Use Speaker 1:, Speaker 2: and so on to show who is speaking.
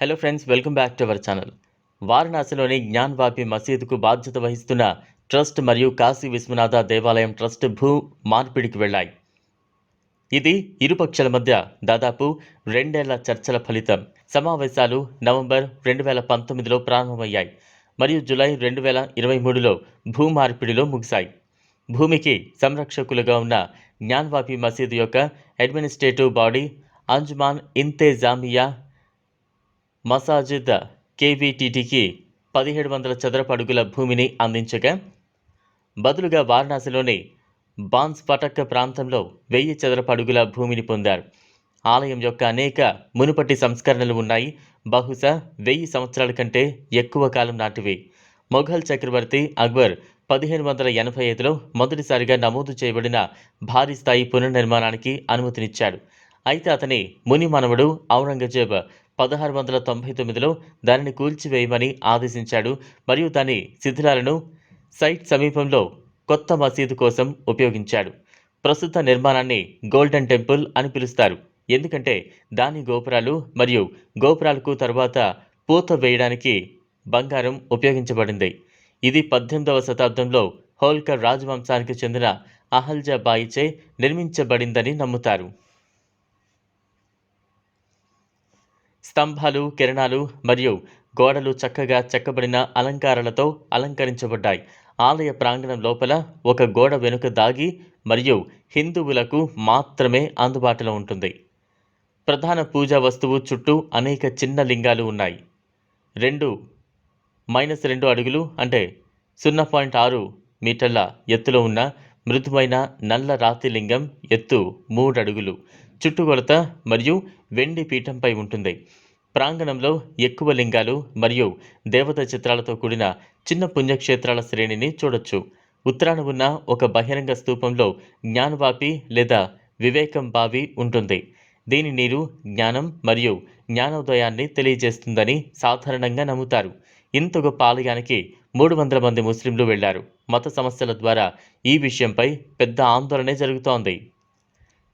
Speaker 1: Hello friends welcome back to our channel వారణాసిలోని Gyanvapi మసీదుకు బాధ్యత వహిస్తున్న ట్రస్ట్ మరియు కాశీ విశ్వనాథ దేవాలయం ట్రస్ట్ భూ మార్పిడికి వెళ్ళాయి. ఇది ఇరుపక్షల మధ్య దాదాపు రెండేళ్ళ చర్చల ఫలితం. సమావేశాలు నవంబర్ రెండు వేల పంతొమ్మిదిలో ప్రారంభమయ్యాయి మరియు జులై రెండు వేల ఇరవై మూడులో భూ మార్పిడిలో ముగిశాయి. భూమికి సంరక్షకులుగా ఉన్న జ్ఞాన్వాపి మసీదు యొక్క అడ్మినిస్ట్రేటివ్ బాడీ అంజుమాన్ ఇంతేజామియా మసాజిద్ కేవీటీటీకి పదిహేడు వందల చదరపు అడుగుల భూమిని అందించగా బదులుగా వారణాసిలోని బాన్స్ పటక్ ప్రాంతంలో వెయ్యి చదరపు అడుగుల భూమిని పొందారు. ఆలయం యొక్క అనేక మునుపటి సంస్కరణలు ఉన్నాయి. బహుశా వెయ్యి సంవత్సరాల కంటే ఎక్కువ కాలం నాటివి. మొఘల్ చక్రవర్తి అక్బర్ పదిహేను వందల ఎనభై ఐదులో మొదటిసారిగా నమోదు చేయబడిన భారీ స్థాయి పునర్నిర్మాణానికి అనుమతినిచ్చాడు. అయితే అతని ముని మనవడు ఔరంగజేబ్ పదహారు వందల తొంభై తొమ్మిదిలో దానిని కూల్చివేయమని ఆదేశించాడు. మరియు దాని శిథిలాలను సైట్ సమీపంలో కొత్త మసీదు కోసం ఉపయోగించాడు. ప్రస్తుత నిర్మాణాన్ని గోల్డెన్ టెంపుల్ అని పిలుస్తారు. ఎందుకంటే దాని గోపురాలు మరియు గోపురాలకు తర్వాత పూత వేయడానికి బంగారం ఉపయోగించబడింది. ఇది పద్దెనిమిదవ శతాబ్దంలో హోల్కర్ రాజవంశానికి చెందిన అహల్జా బాయిచే నిర్మించబడిందని నమ్ముతారు. స్తంభాలు కిరణాలు మరియు గోడలు చక్కగా చెక్కబడిన అలంకారాలతో అలంకరించబడ్డాయి. ఆలయ ప్రాంగణం లోపల ఒక గోడ వెనుక దాగి మరియు హిందువులకు మాత్రమే అందుబాటులో ఉంటుంది. ప్రధాన పూజా వస్తువు చుట్టూ అనేక చిన్న లింగాలు ఉన్నాయి. రెండు మైనస్ రెండు అడుగులు అంటే సున్నా పాయింట్ ఆరు మీటర్ల ఎత్తులో ఉన్న మృదువైన నల్ల రాతి లింగం ఎత్తు మూడు అడుగులు. చుట్టుకొలత మరియు వెండి పీఠంపై ఉంటుంది. ప్రాంగణంలో ఎక్కువ లింగాలు మరియు దేవత చిత్రాలతో కూడిన చిన్న పుణ్యక్షేత్రాల శ్రేణిని చూడొచ్చు. ఉత్తరాన ఉన్న ఒక బహిరంగ స్తూపంలో జ్ఞానవాపి లేదా వివేకం బావి ఉంటుంది. దీని నీరు జ్ఞానం మరియు జ్ఞానోదయాన్ని తెలియజేస్తుందని సాధారణంగా నమ్ముతారు. ఇంత గొప్ప ఆలయానికి మూడు వందల మంది ముస్లింలు వెళ్ళారు. మత సమస్యల ద్వారా ఈ విషయంపై పెద్ద ఆందోళనే జరుగుతోంది.